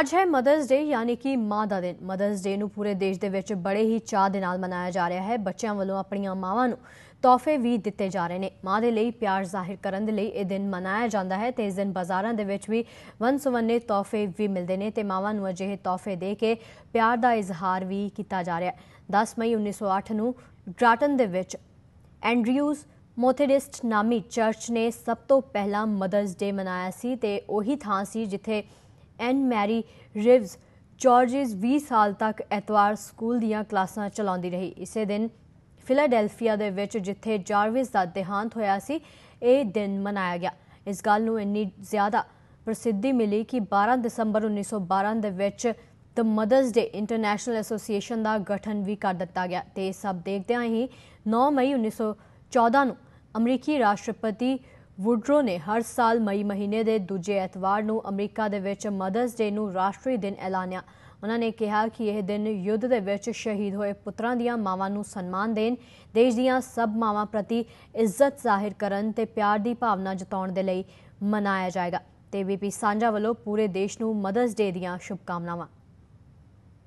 ਅੱਜ ਹੈ ਮਦਰਸ ਡੇ, ਯਾਨੀ ਕਿ ਮਾਂ ਦਾ ਦਿਨ। ਮਦਰਸ ਡੇ ਨੂੰ ਪੂਰੇ ਦੇਸ਼ ਦੇ ਵਿੱਚ ਬੜੇ ਹੀ ਚਾਅ ਦੇ ਨਾਲ ਮਨਾਇਆ ਜਾ ਰਿਹਾ ਹੈ। ਬੱਚਿਆਂ ਵੱਲੋਂ ਆਪਣੀਆਂ ਮਾਵਾਂ ਨੂੰ ਤੋਹਫੇ ਵੀ ਦਿੱਤੇ ਜਾ ਰਹੇ ਨੇ। ਮਾਂ ਦੇ ਲਈ ਪਿਆਰ ਜ਼ਾਹਿਰ ਕਰਨ ਦੇ ਲਈ ਇਹ ਦਿਨ ਮਨਾਇਆ ਜਾਂਦਾ ਹੈ ਤੇ ਇਸ ਦਿਨ ਬਾਜ਼ਾਰਾਂ ਦੇ ਵਿੱਚ ਵੀ ਵੰਨ-ਸੁਵੰਨੇ ਤੋਹਫੇ ਵੀ ਮਿਲਦੇ ਨੇ ਤੇ ਮਾਵਾਂ ਨੂੰ ਅਜਿਹੇ ਤੋਹਫੇ ਦੇ ਕੇ ਪਿਆਰ ਦਾ ਇਜ਼ਹਾਰ ਵੀ ਕੀਤਾ ਜਾ ਰਿਹਾ ਹੈ। 10 ਮਈ 1908 ਨੂੰ ਡਰਾਟਨ ਦੇ ਵਿੱਚ ਐਂਡਰਿਊਜ਼ ਮੋਥੇਡਿਸਟ ਨਾਮੀ ਚਰਚ ਨੇ ਸਭ ਤੋਂ ਪਹਿਲਾਂ ਮਦਰਸ ਡੇ ਮਨਾਇਆ ਸੀ ਤੇ ਉਹੀ ਥਾਂ ਸੀ ਜਿੱਥੇ ਐਨ ਮੈਰੀ ਰਿਵਜ਼ ਜਾਰਜਸ 20 ਸਾਲ ਤੱਕ ਐਤਵਾਰ ਸਕੂਲ ਦੀਆਂ ਕਲਾਸਾਂ ਚਲਾਉਂਦੀ ਰਹੀ। ਇਸੇ ਦਿਨ ਫਿਲਾਡੈਲਫੀਆ ਦੇ ਵਿੱਚ ਜਿੱਥੇ ਜਾਰਵਿਸ ਦਾ ਦੇਹਾਂਤ ਹੋਇਆ ਸੀ, ਇਹ ਦਿਨ ਮਨਾਇਆ ਗਿਆ। ਇਸ ਗੱਲ ਨੂੰ ਇੰਨੀ ਜ਼ਿਆਦਾ ਪ੍ਰਸਿੱਧੀ ਮਿਲੀ ਕਿ 12 ਦਸੰਬਰ 1912 ਦੇ ਵਿੱਚ the Mother's Day International Association ਦਾ ਗਠਨ ਵੀ ਕਰ ਦਿੱਤਾ ਗਿਆ ਤੇ ਇਹ ਸਭ ਦੇਖਦਿਆਂ ਹੀ 9 ਮਈ 1914 ਨੂੰ ਅਮਰੀਕੀ ਰਾਸ਼ਟਰਪਤੀ ਵੁਡਰੋ ਨੇ ਹਰ ਸਾਲ ਮਈ ਮਹੀਨੇ ਦੇ ਦੂਜੇ ਐਤਵਾਰ ਨੂੰ ਅਮਰੀਕਾ ਦੇ ਵਿੱਚ ਮਦਰਸ ਡੇ ਨੂੰ ਰਾਸ਼ਟਰੀ ਦਿਨ ਐਲਾਨਿਆ। ਉਹਨਾਂ ਨੇ ਕਿਹਾ ਕਿ ਇਹ ਦਿਨ ਯੁੱਧ ਦੇ ਵਿੱਚ ਸ਼ਹੀਦ ਹੋਏ ਪੁੱਤਰਾਂ ਦੀਆਂ ਮਾਵਾਂ ਨੂੰ ਸਨਮਾਨ ਦੇਣ, ਦੇਸ਼ ਦੀਆਂ ਸਭ ਮਾਵਾਂ ਪ੍ਰਤੀ ਇੱਜ਼ਤ ਜ਼ਾਹਿਰ ਕਰਨ ਤੇ ਪਿਆਰ ਦੀ ਭਾਵਨਾ ਜਤਾਉਣ ਦੇ ਲਈ ਮਨਾਇਆ ਜਾਏਗਾ। ਤੇ ਬੀਪੀ ਸਾਂਝਾ ਵੱਲੋਂ ਪੂਰੇ ਦੇਸ਼ ਨੂੰ ਮਦਰਸ ਡੇ ਦੀਆਂ ਸ਼ੁਭਕਾਮਨਾਵਾਂ।